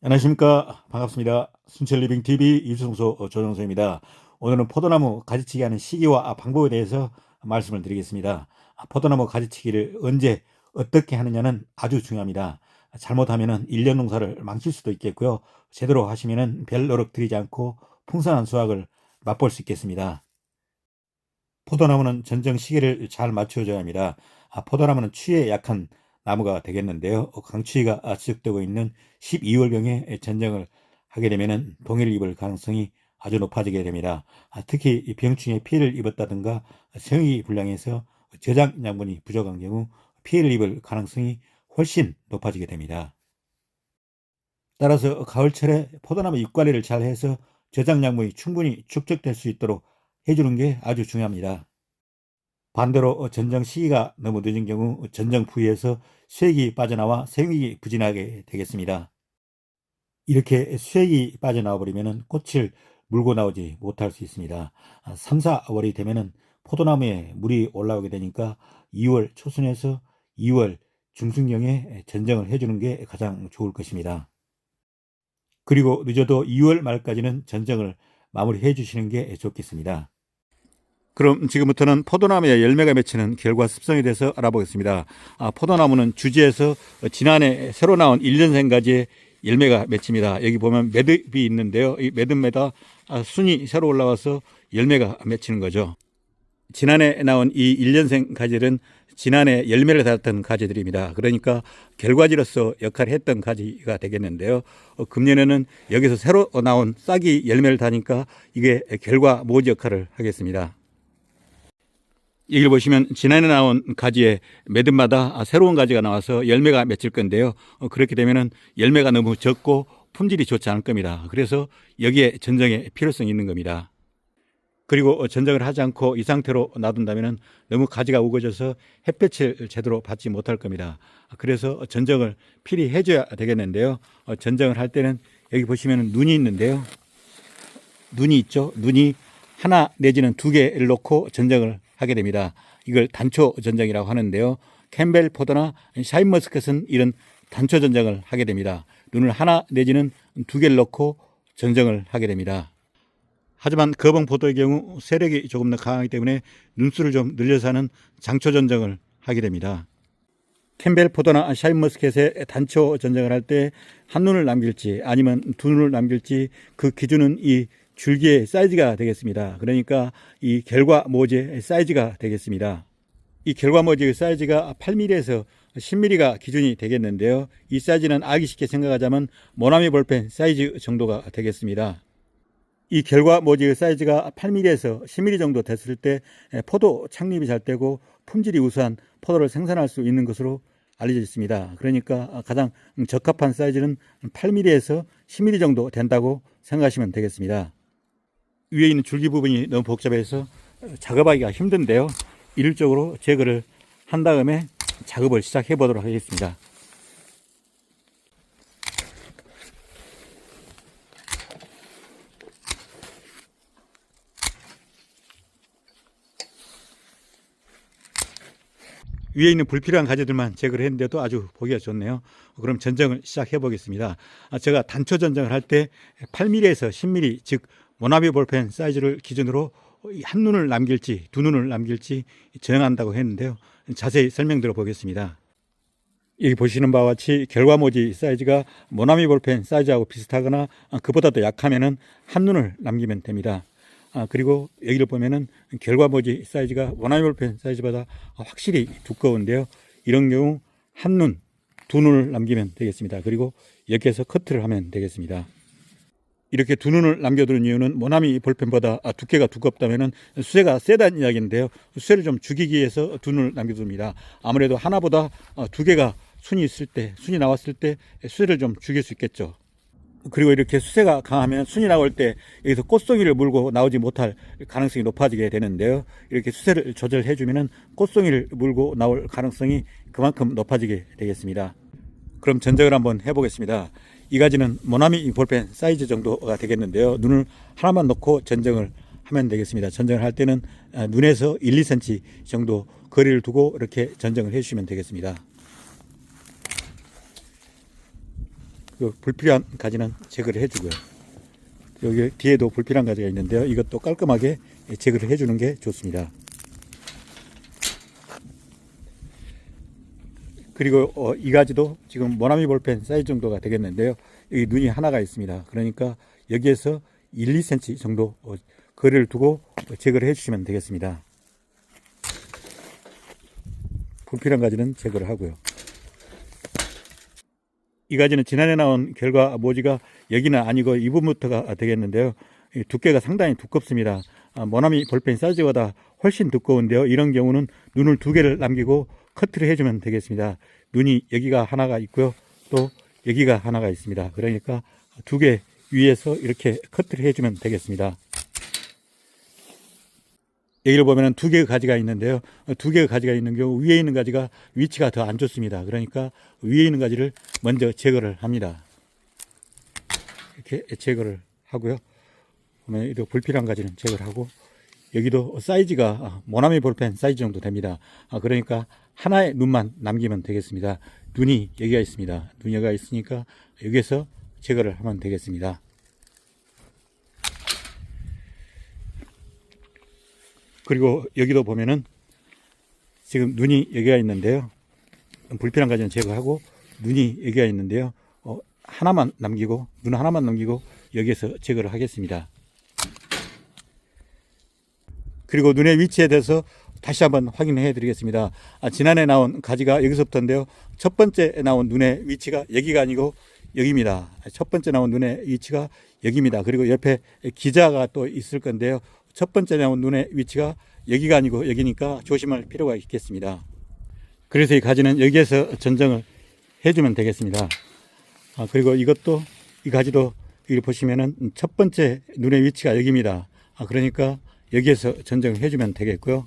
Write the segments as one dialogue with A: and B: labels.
A: 안녕하십니까. 반갑습니다. 순천리빙 TV 유성소 조정소입니다. 오늘은 포도나무 가지치기 하는 시기와 방법에 대해서 말씀을 드리겠습니다. 아, 포도나무 가지치기를 언제 어떻게 하느냐는 아주 중요합니다. 잘못하면 1년 농사를 망칠 수도 있겠고요. 제대로 하시면 별 노력 들이지 않고 풍성한 수확을 맛볼 수 있겠습니다. 포도나무는 전정 시기를 잘 맞춰줘야 합니다. 아, 포도나무는 추위에 약한 나무가 되겠는데요. 강추위가 지속되고 있는 12월경에 전쟁을 하게 되면 동해를 입을 가능성이 아주 높아지게 됩니다. 아, 특히 병충해 피해를 입었다든가 성이 불량해서 저장 양분이 부족한 경우 피해를 입을 가능성이 훨씬 높아지게 됩니다. 따라서 가을철에 포도나무 잎 관리를 잘 해서 저장 양분이 충분히 축적될 수 있도록 해주는 게 아주 중요합니다. 반대로 전정 시기가 너무 늦은 경우 전정 부위에서 수액이 빠져나와 생육이 부진하게 되겠습니다. 이렇게 수액이 빠져나와 버리면 꽃을 물고 나오지 못할 수 있습니다. 3, 4월이 되면 포도나무에 물이 올라오게 되니까 2월 초순에서 2월 중순경에 전정을 해주는 게 가장 좋을 것입니다. 그리고 늦어도 2월 말까지는 전정을 마무리해 주시는 게 좋겠습니다. 그럼 지금부터는 포도나무에 열매가 맺히는 결과 습성에 대해서 알아보겠습니다. 아, 포도나무는 주지에서 지난해 새로 나온 1년생 가지의 열매가 맺힙니다. 여기 보면 매듭이 있는데요. 이 매듭마다 아, 순이 새로 올라와서 열매가 맺히는 거죠. 지난해 나온 이 1년생 가지들은 지난해 열매를 달았던 가지들입니다. 그러니까 결과지로서 역할을 했던 가지가 되겠는데요. 어, 금년에는 여기서 새로 나온 싹이 열매를 다니까 이게 결과 모지 역할을 하겠습니다. 여기를 보시면 지난해 나온 가지에 매듭마다 새로운 가지가 나와서 열매가 맺힐 건데요. 어, 그렇게 되면은 열매가 너무 적고 품질이 좋지 않을 겁니다. 그래서 여기에 전정의 필요성이 있는 겁니다. 그리고 전정을 하지 않고 이 상태로 놔둔다면 너무 가지가 우거져서 햇볕을 제대로 받지 못할 겁니다. 그래서 전정을 필히 해줘야 되겠는데요. 어, 전정을 할 때는 여기 보시면 눈이 있는데요. 눈이 있죠. 눈이 하나 내지는 두 개를 놓고 전정을 하게 됩니다. 이걸 단초 전쟁이라고 하는데요. 캠벨 포도나 샤인 머스켓은 이런 단초 전쟁을 하게 됩니다. 눈을 하나 내지는 두 개를 넣고 전쟁을 하게 됩니다. 하지만 거봉 포도의 경우 세력이 조금 더 강하기 때문에 눈수를 좀 늘려서 하는 장초 전쟁을 하게 됩니다. 캠벨 포도나 샤인 머스켓의 단초 전쟁을 할 때 한 눈을 남길지 아니면 두 눈을 남길지 그 기준은 이 줄기의 사이즈가 되겠습니다. 그러니까 이 결과 모지의 사이즈가 되겠습니다. 이 결과 모지의 사이즈가 8mm에서 10mm가 기준이 되겠는데요. 이 사이즈는 아기 쉽게 생각하자면 모나미 볼펜 사이즈 정도가 되겠습니다. 이 결과 모지의 사이즈가 8mm에서 10mm 정도 됐을 때 포도 창립이 잘 되고 품질이 우수한 포도를 생산할 수 있는 것으로 알려져 있습니다. 그러니까 가장 적합한 사이즈는 8mm에서 10mm 정도 된다고 생각하시면 되겠습니다. 위에 있는 줄기 부분이 너무 복잡해서 작업하기가 힘든데요. 일률적으로 제거를 한 다음에 작업을 시작해 보도록 하겠습니다. 위에 있는 불필요한 가지들만 제거를 했는데도 아주 보기가 좋네요. 그럼 전정을 시작해 보겠습니다. 아, 제가 단초 전정을 할 때 8mm에서 10mm 즉 모나비 볼펜 사이즈를 기준으로 한 눈을 남길지 두 눈을 남길지 정한다고 했는데요. 자세히 설명드려 보겠습니다. 여기 보시는 바와 같이 결과모지 사이즈가 모나미 볼펜 사이즈하고 비슷하거나 그보다 더 약하면은 한 눈을 남기면 됩니다. 아, 그리고 여기를 보면은 결과모지 사이즈가 모나미 볼펜 사이즈보다 확실히 두꺼운데요. 이런 경우 한 눈, 두 눈을 남기면 되겠습니다. 그리고 여기에서 커트를 하면 되겠습니다. 이렇게 두 눈을 남겨두는 이유는 모나미 볼펜보다 두께가 두껍다면 수세가 세다는 이야기인데요. 수세를 좀 죽이기 위해서 두 눈을 남겨둡니다. 아무래도 하나보다 어, 두 개가 순이 있을 때, 순이 나왔을 때 수세를 좀 죽일 수 있겠죠. 그리고 이렇게 수세가 강하면 순이 나올 때 여기서 꽃송이를 물고 나오지 못할 가능성이 높아지게 되는데요. 이렇게 수세를 조절해 주면은 꽃송이를 물고 나올 가능성이 그만큼 높아지게 되겠습니다. 그럼 전쟁을 한번 해보겠습니다. 이 가지는 모나미 볼펜 사이즈 정도가 되겠는데요. 눈을 하나만 놓고 전정을 하면 되겠습니다. 전정을 할 때는 아, 눈에서 1, 2cm 정도 거리를 두고 이렇게 전정을 해주시면 되겠습니다. 요 불필요한 가지는 제거를 해주고요. 여기 뒤에도 불필요한 가지가 있는데요. 이것도 깔끔하게 제거를 해주는 게 좋습니다. 그리고 어, 이 가지도 지금 모나미 볼펜 사이즈 정도가 되겠는데요. 여기 눈이 하나가 있습니다. 그러니까 여기에서 1, 2cm 정도 어, 거리를 두고 제거를 해주시면 되겠습니다. 불필요한 가지는 제거를 하고요. 이 가지는 지난해 나온 결과 모지가 여기는 아니고 이 부분부터가 되겠는데요. 이 두께가 상당히 두껍습니다. 아, 모나미 볼펜 사이즈보다 훨씬 두꺼운데요. 이런 경우는 눈을 두 개를 남기고 커트를 해주면 되겠습니다. 눈이 여기가 하나가 있고요. 또 여기가 하나가 있습니다. 그러니까 두 개 위에서 이렇게 커트를 해주면 되겠습니다. 여기를 보면 두 개의 가지가 있는데요. 두 개의 가지가 있는 경우 위에 있는 가지가 위치가 더 안 좋습니다. 그러니까 위에 있는 가지를 먼저 제거를 합니다. 이렇게 제거를 하고요. 보면 이도 불필요한 가지는 제거를 하고 여기도 사이즈가 모나미 볼펜 사이즈 정도 됩니다. 아, 그러니까 하나의 눈만 남기면 되겠습니다. 눈이 여기가 있습니다. 눈이 여기가 있으니까 여기에서 제거를 하면 되겠습니다. 그리고 여기도 보면은 지금 눈이 여기가 있는데요. 불필요한 가지는 제거하고 눈이 여기가 있는데요. 어, 하나만 남기고 눈 하나만 남기고 여기에서 제거를 하겠습니다. 그리고 눈의 위치에 대해서 다시 한번 확인해 드리겠습니다. 아, 지난해 나온 가지가 여기서부터인데요. 첫 번째 나온 눈의 위치가 여기가 아니고 여기입니다. 첫 번째 나온 눈의 위치가 여기입니다. 그리고 옆에 기자가 또 있을 건데요. 첫 번째 나온 눈의 위치가 여기가 아니고 여기니까 조심할 필요가 있겠습니다. 그래서 이 가지는 여기에서 전정을 해주면 되겠습니다. 아, 그리고 이것도 이 가지도 여기 보시면은 첫 번째 눈의 위치가 여기입니다. 아, 그러니까 여기에서 전정을 해주면 되겠고요.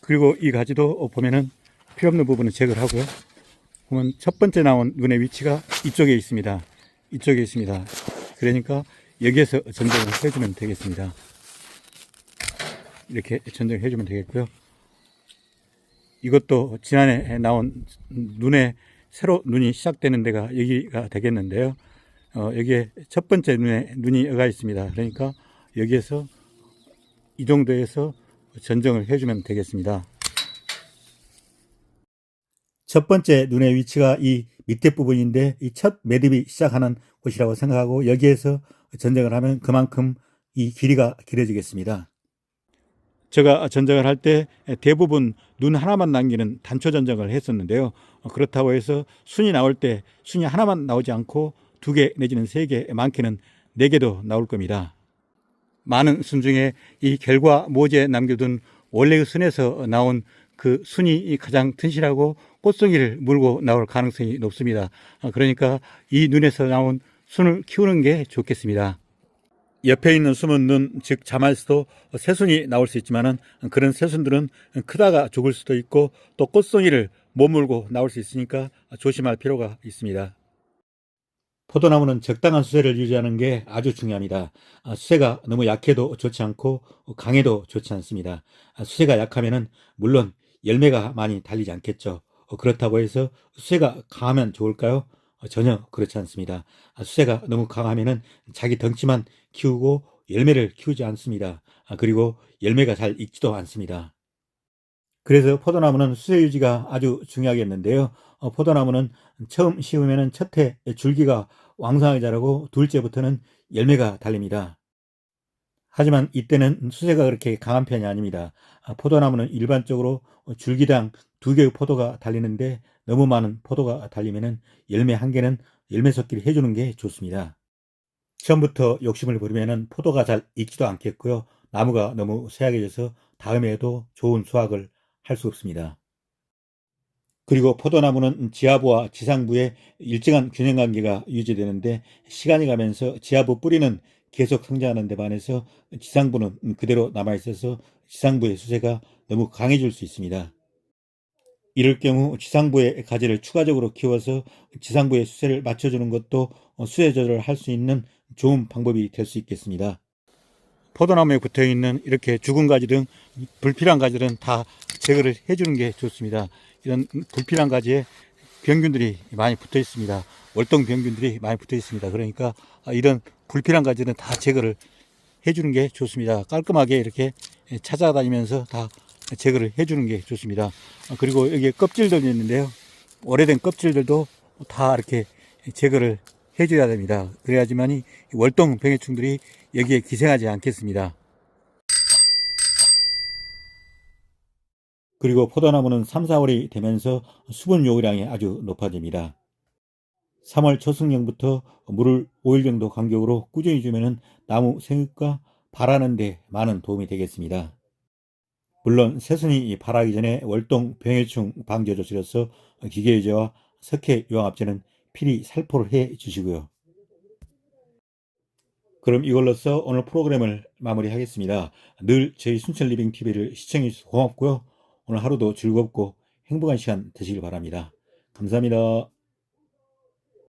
A: 그리고 이 가지도 보면은 필요 없는 부분은 제거를 하고요. 보면 첫 번째 나온 눈의 위치가 이쪽에 있습니다. 이쪽에 있습니다. 그러니까 여기에서 전정을 해주면 되겠습니다. 이렇게 전정을 해주면 되겠고요. 이것도 지난해 나온 눈에 새로 눈이 시작되는 데가 여기가 되겠는데요. 어, 여기에 첫 번째 눈에 눈이 여가 있습니다. 그러니까 여기에서 이 정도에서 전정을 해주면 되겠습니다. 첫 번째 눈의 위치가 이 밑에 부분인데 이 첫 매듭이 시작하는 곳이라고 생각하고 여기에서 전정을 하면 그만큼 이 길이가 길어지겠습니다. 제가 전정을 할 때 대부분 눈 하나만 남기는 단초 전정을 했었는데요. 어, 그렇다고 해서 순이 나올 때 순이 하나만 나오지 않고 두 개 내지는 세 개, 많게는 네 개도 나올 겁니다. 많은 순 중에 이 결과 모지에 남겨둔 원래의 순에서 나온 그 순이 가장 튼실하고 꽃송이를 물고 나올 가능성이 높습니다. 아, 그러니까 이 눈에서 나온 순을 키우는 게 좋겠습니다. 옆에 있는 숨은 눈, 즉 자말수도 새순이 나올 수 있지만은 그런 새순들은 크다가 죽을 수도 있고 또 꽃송이를 못 물고 나올 수 있으니까 조심할 필요가 있습니다. 포도나무는 적당한 수세를 유지하는 게 아주 중요합니다. 아, 수세가 너무 약해도 좋지 않고 강해도 좋지 않습니다. 아, 수세가 약하면은 물론 열매가 많이 달리지 않겠죠. 어, 그렇다고 해서 수세가 강하면 좋을까요? 어, 전혀 그렇지 않습니다. 아, 수세가 너무 강하면은 자기 덩치만 키우고 열매를 키우지 않습니다. 그리고 열매가 잘 익지도 않습니다. 그래서 포도나무는 수세 유지가 아주 중요하겠는데요. 어, 포도나무는 처음 심으면 첫 해 줄기가 왕성하게 자라고 둘째부터는 열매가 달립니다. 하지만 이때는 수세가 그렇게 강한 편이 아닙니다. 아, 포도나무는 일반적으로 줄기당 두 개의 포도가 달리는데 너무 많은 포도가 달리면 열매 한 개는 열매 섞기를 해주는 게 좋습니다. 처음부터 욕심을 부리면 포도가 잘 익지도 않겠고요. 나무가 너무 쇠약해져서 다음에도 좋은 수확을 할 수 없습니다. 그리고 포도나무는 지하부와 지상부의 일정한 균형 관계가 유지되는데 시간이 가면서 지하부 뿌리는 계속 성장하는 데 반해서 지상부는 그대로 남아 있어서 지상부의 수세가 너무 강해질 수 있습니다. 이럴 경우 지상부의 가지를 추가적으로 키워서 지상부의 수세를 맞춰주는 것도 수세 조절을 할 수 있는 좋은 방법이 될 수 있겠습니다. 포도나무에 붙어 있는 이렇게 죽은 가지 등 불필요한 가지들은 다 제거를 해주는 게 좋습니다. 이런 불필요한 가지에 병균들이 많이 붙어 있습니다. 월동 병균들이 많이 붙어 있습니다. 그러니까 이런 불필요한 가지는 다 제거를 해주는 게 좋습니다. 깔끔하게 이렇게 찾아다니면서 다 제거를 해주는 게 좋습니다. 그리고 여기에 껍질들이 있는데요. 오래된 껍질들도 다 이렇게 제거를 해줘야 됩니다. 그래야지만 이 월동 병해충들이 여기에 기생하지 않겠습니다. 그리고 포도나무는 3, 4월이 되면서 수분 요구량이 아주 높아집니다. 3월 초승령부터 물을 5일 정도 간격으로 꾸준히 주면은 나무 생육과 발하는데 많은 도움이 되겠습니다. 물론 새순이 발하기 전에 월동 병해충 방제 조치로서 기계유제와 석회 유황합제는 필히 살포를 해 주시고요. 그럼 이걸로써 오늘 프로그램을 마무리하겠습니다. 늘 저희 순천 리빙 TV를 시청해 주셔서 고맙고요. 오늘 하루도 즐겁고 행복한 시간 되시길 바랍니다. 감사합니다.